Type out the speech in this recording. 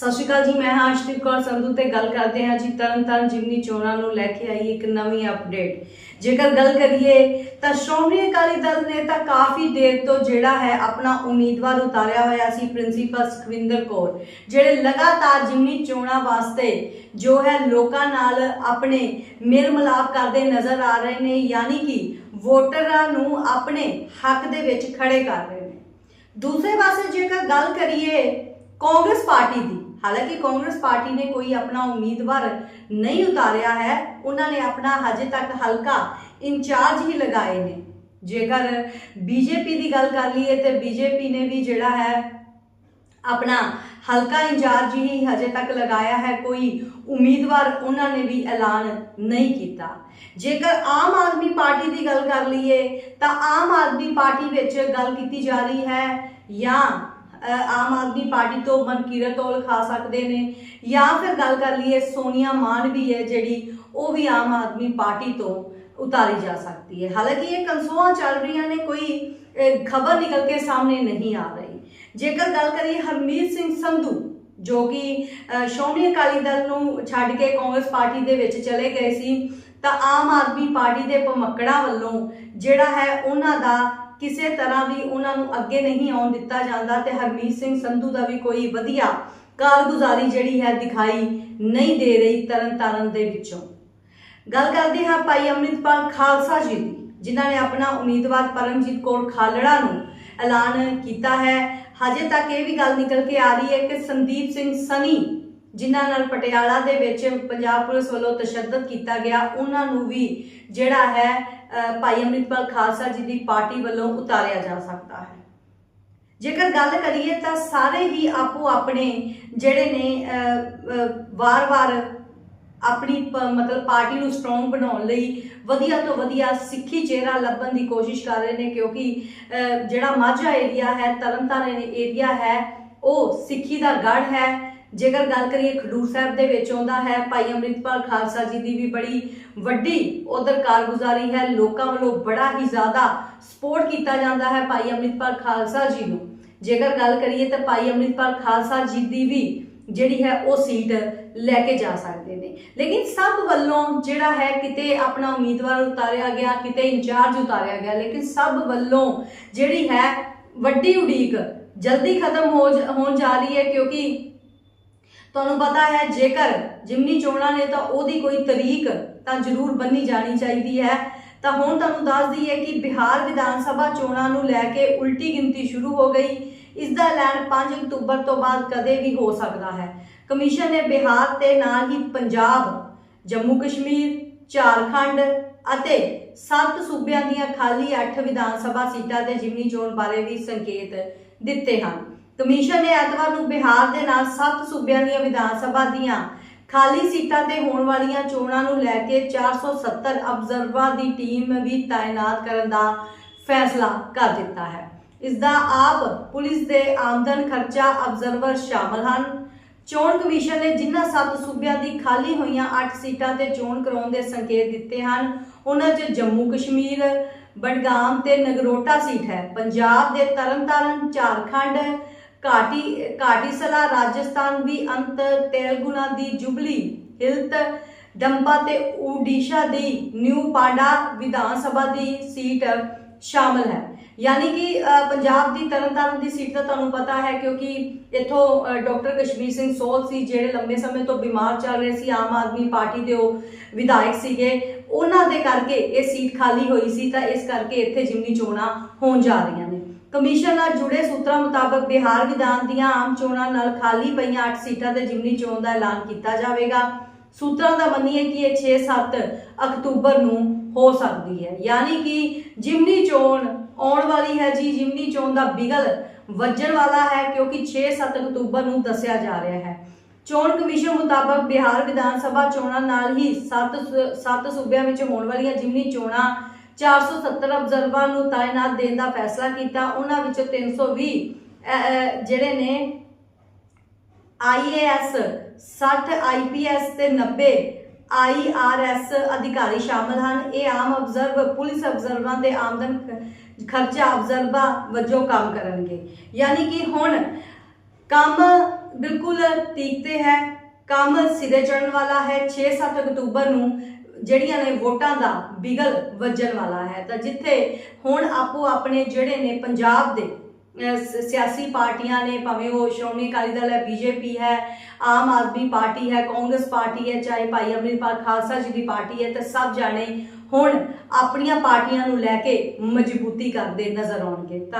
ਸਤਿ ਸ਼੍ਰੀ ਅਕਾਲ ਜੀ, ਮੈਂ ਹਾਂ ਅਸ਼ਦੀਪ ਕੌਰ, ਸੰਧੂ ਤੇ ਗੱਲ ਕਰਦੇ ਹਾਂ ਜੀ ਤਰਨਤਾਰਨ ਜਿਮਨੀ ਚੋਣਾਂ ਨੂੰ ਲੈ ਕੇ ਆਈ ਇੱਕ ਨਵੀਂ ਅਪਡੇਟ ਜੇਕਰ ਗੱਲ ਕਰੀਏ ਤਾਂ ਸ਼੍ਰੋਮਣੀ ਅਕਾਲੀ ਦਲ ਨੇ ਤਾਂ ਕਾਫੀ ਦੇਰ ਤੋਂ ਜਿਹੜਾ ਹੈ ਆਪਣਾ ਉਮੀਦਵਾਰ ਉਤਾਰਿਆ ਹੋਇਆ ਸੀ ਪ੍ਰਿੰਸੀਪਲ ਸੁਖਵਿੰਦਰ ਕੌਰ, ਜਿਹੜੇ ਲਗਾਤਾਰ ਜਿਮਨੀ ਚੋਣਾਂ ਵਾਸਤੇ ਜੋ ਹੈ ਲੋਕਾਂ ਨਾਲ ਆਪਣੇ ਮੇਲ ਮਿਲਾਪ ਕਰਦੇ ਨਜ਼ਰ ਆ ਰਹੇ ਨੇ, ਯਾਨੀ ਕਿ ਵੋਟਰਾਂ ਨੂੰ ਆਪਣੇ ਹੱਕ ਦੇ ਵਿੱਚ ਖੜੇ ਕਰ ਰਹੇ ਨੇ। ਦੂਸਰੇ ਪਾਸੇ ਜੇਕਰ ਗੱਲ ਕਰੀਏ ਕਾਂਗਰਸ ਪਾਰਟੀ ਦੀ ਹਾਲਾਂਕਿ ਕਾਂਗਰਸ ਪਾਰਟੀ ਨੇ ਕੋਈ ਆਪਣਾ ਉਮੀਦਵਾਰ ਨਹੀਂ ਉਤਾਰਿਆ ਹੈ, ਉਹਨਾਂ ਨੇ ਆਪਣਾ ਹਜੇ ਤੱਕ ਹਲਕਾ ਇੰਚਾਰਜ ਹੀ ਲਗਾਏ ਨੇ। ਜੇਕਰ ਬੀਜੇਪੀ ਦੀ ਗੱਲ ਕਰ ਲਈਏ ਤੇ ਬੀਜੇਪੀ ਨੇ ਵੀ ਜਿਹੜਾ ਹੈ, ਆਪਣਾ ਹਲਕਾ ਇੰਚਾਰਜ ਹੀ ਹਜੇ ਤੱਕ ਲਗਾਇਆ ਹੈ, ਕੋਈ ਉਮੀਦਵਾਰ ਉਹਨਾਂ ਨੇ ਵੀ ਐਲਾਨ ਨਹੀਂ ਕੀਤਾ। ਜੇਕਰ ਆਮ ਆਦਮੀ ਪਾਰਟੀ ਦੀ ਗੱਲ ਕਰ ਲਈਏ, ਤਾਂ ਆਮ ਆਦਮੀ ਪਾਰਟੀ ਵਿੱਚ ਗੱਲ ਕੀਤੀ ਜਾ ਰਹੀ ਹੈ ਜਾਂ ਆਮ ਆਦਮੀ ਪਾਰਟੀ ਤੋਂ ਮਨਕੀਰਤ ਔਲ ਖਾ ਸਕਦੇ ਨੇ ਜਾਂ ਫਿਰ ਗੱਲ ਕਰ ਲਈਏ ਸੋਨੀਆ ਮਾਨ ਵੀ ਹੈ ਜਿਹੜੀ ਉਹ ਵੀ ਆਮ ਆਦਮੀ ਪਾਰਟੀ ਤੋਂ ਉਤਾਰੀ ਜਾ ਸਕਦੀ ਹੈ। ਹਾਲਾਂਕਿ ਇਹ ਕੰਸੋਆਂ ਚੱਲ ਰਹੀਆਂ ਨੇ, ਕੋਈ ਖਬਰ ਨਿਕਲ ਕੇ ਸਾਹਮਣੇ ਨਹੀਂ ਆ ਰਹੀ। ਜੇਕਰ ਗੱਲ ਕਰੀਏ ਹਰਮੀਤ ਸਿੰਘ ਸੰਧੂ, ਜੋ ਕਿ ਸ਼੍ਰੋਮਣੀ ਅਕਾਲੀ ਦਲ ਨੂੰ ਛੱਡ ਕੇ ਕਾਂਗਰਸ ਪਾਰਟੀ ਦੇ ਵਿੱਚ ਚਲੇ ਗਏ ਸੀ, ਤਾਂ ਆਮ ਆਦਮੀ ਪਾਰਟੀ ਦੇ ਭਮੱਕੜਾਂ ਵੱਲੋਂ ਜਿਹੜਾ ਹੈ ਉਹਨਾਂ ਦਾ ਕਿਸੇ ਤਰ੍ਹਾਂ ਵੀ ਉਹਨਾਂ ਨੂੰ ਅੱਗੇ ਨਹੀਂ ਆਉਣ ਦਿੱਤਾ ਜਾਂਦਾ ਤੇ ਹਰਮੀਤ ਸਿੰਘ ਸੰਧੂ ਦਾ ਵੀ ਕੋਈ ਵਧੀਆ ਕਾਰਗੁਜ਼ਾਰੀ ਜਿਹੜੀ ਹੈ ਦਿਖਾਈ ਨਹੀਂ ਦੇ ਰਹੀ ਤਰਨਤਾਰਨ ਦੇ ਵਿੱਚੋਂ। ਗੱਲ ਕਰਦੇ ਹਾਂ ਭਾਈ ਅੰਮ੍ਰਿਤਪਾਲ ਖਾਲਸਾ ਜੀ ਦੀ, ਜਿਨ੍ਹਾਂ ਨੇ ਆਪਣਾ ਉਮੀਦਵਾਰ ਪਰਮਜੀਤ ਕੌਰ ਖਾਲੜਾ ਨੂੰ ਐਲਾਨ ਕੀਤਾ ਹੈ। ਹਜੇ ਤੱਕ ਇਹ ਵੀ ਗੱਲ ਨਿਕਲ ਕੇ ਆ ਰਹੀ ਹੈ ਕਿ ਸੰਦੀਪ ਸਿੰਘ ਸਨੀ, ਜਿਨ੍ਹਾਂ ਨਾਲ ਪਟਿਆਲਾ ਦੇ ਵਿੱਚ ਪੰਜਾਬ ਪੁਲਿਸ ਵੱਲੋਂ ਤਸ਼ੱਦਦ ਕੀਤਾ ਗਿਆ, ਉਹਨਾਂ ਨੂੰ ਵੀ ਜਿਹੜਾ ਹੈ ਭਾਈ ਅੰਮ੍ਰਿਤਪਾਲ ਖਾਲਸਾ ਜੀ ਦੀ ਪਾਰਟੀ ਵੱਲੋਂ ਉਤਾਰਿਆ ਜਾ ਸਕਦਾ ਹੈ। ਜੇਕਰ ਗੱਲ ਕਰੀਏ ਤਾਂ ਸਾਰੇ ਹੀ ਆਪੋ ਆਪਣੇ ਜਿਹੜੇ ਨੇ ਵਾਰ-ਵਾਰ ਆਪਣੀ ਪ- ਮਤਲਬ ਪਾਰਟੀ ਨੂੰ ਸਟਰੋਂਗ ਬਣਾਉਣ ਲਈ ਵਧੀਆ ਤੋਂ ਵਧੀਆ ਸਿੱਖੀ ਚਿਹਰਾ ਲੱਭਣ ਦੀ ਕੋਸ਼ਿਸ਼ ਕਰ ਰਹੇ ਨੇ ਕਿਉਂਕਿ ਜਿਹੜਾ ਮਾਝਾ ਏਰੀਆ ਹੈ, ਤਰਨਤਾਰਨ ਏਰੀਆ ਹੈ ਉਹ ਸਿੱਖੀ ਦਾ ਗੜ ਹੈ। ਜੇਕਰ ਗੱਲ ਕਰੀਏ ਖਡੂਰ ਸਾਹਿਬ ਦੇ ਵਿੱਚ ਆਉਂਦਾ ਹੈ, ਭਾਈ ਅੰਮ੍ਰਿਤਪਾਲ ਖਾਲਸਾ ਜੀ ਦੀ ਵੀ ਬੜੀ ਵੱਡੀ ਉਧਰ ਕਾਰਗੁਜ਼ਾਰੀ ਹੈ। ਲੋਕਾਂ ਵੱਲੋਂ ਬੜਾ ਹੀ ਜ਼ਿਆਦਾ ਸਪੋਰਟ ਕੀਤਾ ਜਾਂਦਾ ਹੈ ਭਾਈ ਅੰਮ੍ਰਿਤਪਾਲ ਖਾਲਸਾ ਜੀ ਨੂੰ। ਜੇਕਰ ਗੱਲ ਕਰੀਏ ਤਾਂ ਭਾਈ ਅੰਮ੍ਰਿਤਪਾਲ ਖਾਲਸਾ ਜੀ ਦੀ ਵੀ ਜਿਹੜੀ ਹੈ ਉਹ ਸੀਟ ਲੈ ਕੇ ਜਾ ਸਕਦੇ ਨੇ। ਲੇਕਿਨ ਸਭ ਵੱਲੋਂ ਜਿਹੜਾ ਹੈ ਕਿਤੇ ਆਪਣਾ ਉਮੀਦਵਾਰ ਉਤਾਰਿਆ ਗਿਆ, ਕਿਤੇ ਇੰਚਾਰਜ ਉਤਾਰਿਆ ਗਿਆ, ਲੇਕਿਨ ਸਭ ਵੱਲੋਂ ਜਿਹੜੀ ਹੈ ਵੱਡੀ ਉਡੀਕ ਜਲਦੀ ਖਤਮ ਹੋ ਜ- ਹੋਣ ਜਾ ਰਹੀ ਹੈ ਕਿਉਂਕਿ ਤੁਹਾਨੂੰ ਪਤਾ ਹੈ, ਜੇਕਰ ਜਿਮਨੀ ਚੋਣਾਂ ਨੇ ਤਾਂ ਉਹਦੀ ਕੋਈ ਤਰੀਕ ਤਾਂ ਜ਼ਰੂਰ ਬੰਨੀ ਜਾਣੀ ਚਾਹੀਦੀ ਹੈ। ਤਾਂ ਹੁਣ ਤੁਹਾਨੂੰ ਦੱਸ ਦਈਏ ਕਿ ਬਿਹਾਰ ਵਿਧਾਨ ਸਭਾ ਚੋਣਾਂ ਨੂੰ ਲੈ ਕੇ ਉਲਟੀ ਗਿਣਤੀ ਸ਼ੁਰੂ ਹੋ ਗਈ। ਇਸ ਦਾ ਐਲਾਨ 5 ਅਕਤੂਬਰ ਤੋਂ ਬਾਅਦ ਕਦੇ ਵੀ ਹੋ ਸਕਦਾ ਹੈ। ਕਮਿਸ਼ਨ ਨੇ ਬਿਹਾਰ ਤੇ ਨਾਲ ਹੀ ਪੰਜਾਬ, ਜੰਮੂ ਕਸ਼ਮੀਰ, ਝਾਰਖੰਡ ਅਤੇ ਸੱਤ ਸੂਬਿਆਂ ਦੀਆਂ ਖਾਲੀ 8 ਵਿਧਾਨ ਸਭਾ ਸੀਟਾਂ ਤੇ ਜਿਮਨੀ ਚੋਣ ਬਾਰੇ ਵੀ ਸੰਕੇਤ ਦਿੱਤੇ ਹਨ। ਕਮਿਸ਼ਨ ਨੇ ਐਤਵਾਰ ਨੂੰ ਬਿਹਾਰ ਦੇ ਨਾਲ ਸੱਤ ਸੂਬਿਆਂ ਦੀਆਂ ਵਿਧਾਨ ਸਭਾ ਦੀਆਂ ਖਾਲੀ ਸੀਟਾਂ ਤੇ ਹੋਣ ਵਾਲੀਆਂ ਚੋਣਾਂ ਨੂੰ ਲੈ ਕੇ 470 ਅਬਜ਼ਰਵਰਾਂ ਦੀ ਟੀਮ ਵੀ ਤਾਇਨਾਤ ਕਰਨ ਦਾ ਫੈਸਲਾ ਕਰ ਦਿੱਤਾ ਹੈ। ਇਸ ਦਾ ਆਪ ਪੁਲਿਸ ਦੇ ਆਮਦਨ ਖਰਚਾ ਅਬਜ਼ਰਵਰ ਸ਼ਾਮਲ ਹਨ। ਚੋਣ ਕਮਿਸ਼ਨ ਨੇ ਜਿਨ੍ਹਾਂ ਸੱਤ ਸੂਬਿਆਂ ਦੀ ਖਾਲੀ ਹੋਈਆਂ 8 ਸੀਟਾਂ ਤੇ ਚੋਣ ਕਰਾਉਣ ਦੇ ਸੰਕੇਤ ਦਿੱਤੇ ਹਨ, ਉਹਨਾਂ 'ਚ ਜੰਮੂ ਕਸ਼ਮੀਰ, ਬਡਗਾਮ ਤੇ ਨਗਰੋਟਾ ਸੀਟ ਹੈ। ਪੰਜਾਬ ਦੇ ਤਰਨਤਾਰਨ, ਝਾਰਖੰਡ, ਘਾਟੀ, ਘਾਟੀਸਲਾ, ਰਾਜਸਥਾਨ ਵੀ ਅੰਤ ਤੇਲਗੁਨਾ ਦੀ ਜੁਬਲੀ ਹਿਲਤ ਡੰਪਾ ਤੇ ਓਡੀਸ਼ਾ ਦੀ ਨਿਊ ਪਾਡਾ ਵਿਧਾਨ ਸਭਾ ਦੀ ਸੀਟ ਸ਼ਾਮਲ ਹੈ। ਯਾਨੀ ਕਿ ਪੰਜਾਬ ਦੀ ਤਰਨਤਾਰਨ ਦੀ ਸੀਟ ਤਾਂ ਤੁਹਾਨੂੰ ਪਤਾ ਹੈ ਕਿਉਂਕਿ ਇੱਥੋਂ ਅ, ਡਾਕਟਰ ਕਸ਼ਮੀਰ ਸਿੰਘ ਸੋਲ ਸੀ ਜਿਹੜੇ ਲੰਬੇ ਸਮੇਂ ਤੋਂ ਬਿਮਾਰ ਚੱਲ ਰਹੇ ਸੀ ਆਮ ਆਦਮੀ ਪਾਰਟੀ ਦੇ ਉਹ ਵਿਧਾਇਕ ਸੀਗੇ। ਉਹਨਾਂ ਦੇ ਕਰਕੇ ਇਹ ਸੀਟ ਖਾਲੀ ਹੋਈ ਸੀ ਤਾਂ ਇਸ ਕਰਕੇ ਇੱਥੇ ਜਿਮਨੀ ਚੋਣਾਂ ਹੋਣ ਜਾ ਰਹੀਆਂ ਨੇ। ਕਮਿਸ਼ਨ ਨਾਲ ਜੁੜੇ ਸੂਤਰਾਂ ਮੁਤਾਬਕ ਬਿਹਾਰ ਵਿਧਾਨ ਦੀਆਂ ਆਮ ਚੋਣਾਂ ਨਾਲ ਖਾਲੀ ਪਈਆਂ 8 ਸੀਟਾਂ ਤੇ ਜਿਮਨੀ ਚੋਣ ਦਾ ਐਲਾਨ ਕੀਤਾ ਜਾਵੇਗਾ। ਸੂਤਰਾਂ ਦਾ ਮੰਨੀਏ ਕਿ ਇਹ 6-7 ਅਕਤੂਬਰ ਨੂੰ ਹੋ ਸਕਦੀ ਹੈ। ਯਾਨੀ ਕਿ ਜਿਮਨੀ ਚੋਣ ਆਉਣ ਵਾਲੀ ਹੈ ਜੀ ਜਿਮਨੀ ਚੋਣ ਦਾ ਬਿਗਲ ਵੱਜਣ ਵਾਲਾ ਹੈ ਕਿਉਂਕਿ 6-7 ਅਕਤੂਬਰ ਨੂੰ ਦੱਸਿਆ ਜਾ ਰਿਹਾ ਹੈ। ਚੋਣ ਕਮਿਸ਼ਨ ਮੁਤਾਬਕ ਬਿਹਾਰ ਵਿਧਾਨ ਸਭਾ ਚੋਣਾਂ ਨਾਲ ਹੀ 7 7 ਸੂਬਿਆਂ ਵਿੱਚ ਹੋਣ ਵਾਲੀਆਂ ਜਿਮਨੀ ਚੋਣਾਂ 470 ਅਬਜ਼ਰਵਰਾਂ ਨੂੰ ਤਾਇਨਾਤ ਦੇਣ ਦਾ ਫੈਸਲਾ ਕੀਤਾ। ਉਹਨਾਂ ਵਿੱਚੋਂ 320 ਅਹ, ਜਿਹੜੇ ਨੇ ਆਈਏਐਸ 60 ਆਈਪੀਐਸ ਤੇ 90 ਆਈਆਰਐਸ ਅਧਿਕਾਰੀ ਸ਼ਾਮਲ ਹਨ। ਇਹ ਆਮ ਅਬਜ਼ਰਵ ਪੁਲਿਸ ਅਬਜ਼ਰਵਰਾਂ ਦੇ ਆਮਦਨ ਖਰਚਾ ਅਬਜ਼ਰਵਾ ਵਜੋਂ ਕੰਮ ਕਰਨਗੇ। ਯਾਨੀ ਕਿ ਹੁਣ ਕੰਮ ਬਿਲਕੁਲ ਤੀਕਤੇ ਹੈ, ਕੰਮ ਸਿਰੇ ਚੜਨ ਵਾਲਾ ਹੈ 6-7 ਅਕਤੂਬਰ ਨੂੰ ਜਿਹੜੀਆਂ ਨੇ ਵੋਟਾਂ ਦਾ ਬਿਗਲ ਵੱਜਣ ਵਾਲਾ ਹੈ। ਤਾਂ ਜਿੱਥੇ ਹੁਣ ਆਪੋ ਆਪਣੇ ਜਿਹੜੇ ਨੇ ਪੰਜਾਬ ਦੇ ਸਿਆਸੀ ਪਾਰਟੀਆਂ ਨੇ, ਭਾਵੇਂ ਉਹ ਸ਼੍ਰੋਮਣੀ ਅਕਾਲੀ ਦਲ ਹੈ ਬੀਜੇਪੀ ਹੈ, ਆਮ ਆਦਮੀ ਪਾਰਟੀ ਹੈ, ਕਾਂਗਰਸ ਪਾਰਟੀ ਹੈ, ਚਾਹੇ ਭਾਈ ਅਮਰਿਤਪਾਲ ਖਾਲਸਾ ਜੀ ਦੀ ਪਾਰਟੀ ਹੈ, ਤਾਂ ਸਭ ਜਾਣੇ ਹੁਣ ਆਪਣੀਆਂ ਪਾਰਟੀਆਂ ਨੂੰ ਲੈ ਕੇ ਮਜ਼ਬੂਤੀ ਕਰਦੇ ਨਜ਼ਰ ਆਉਣਗੇ। ਧੰਨਵਾਦ।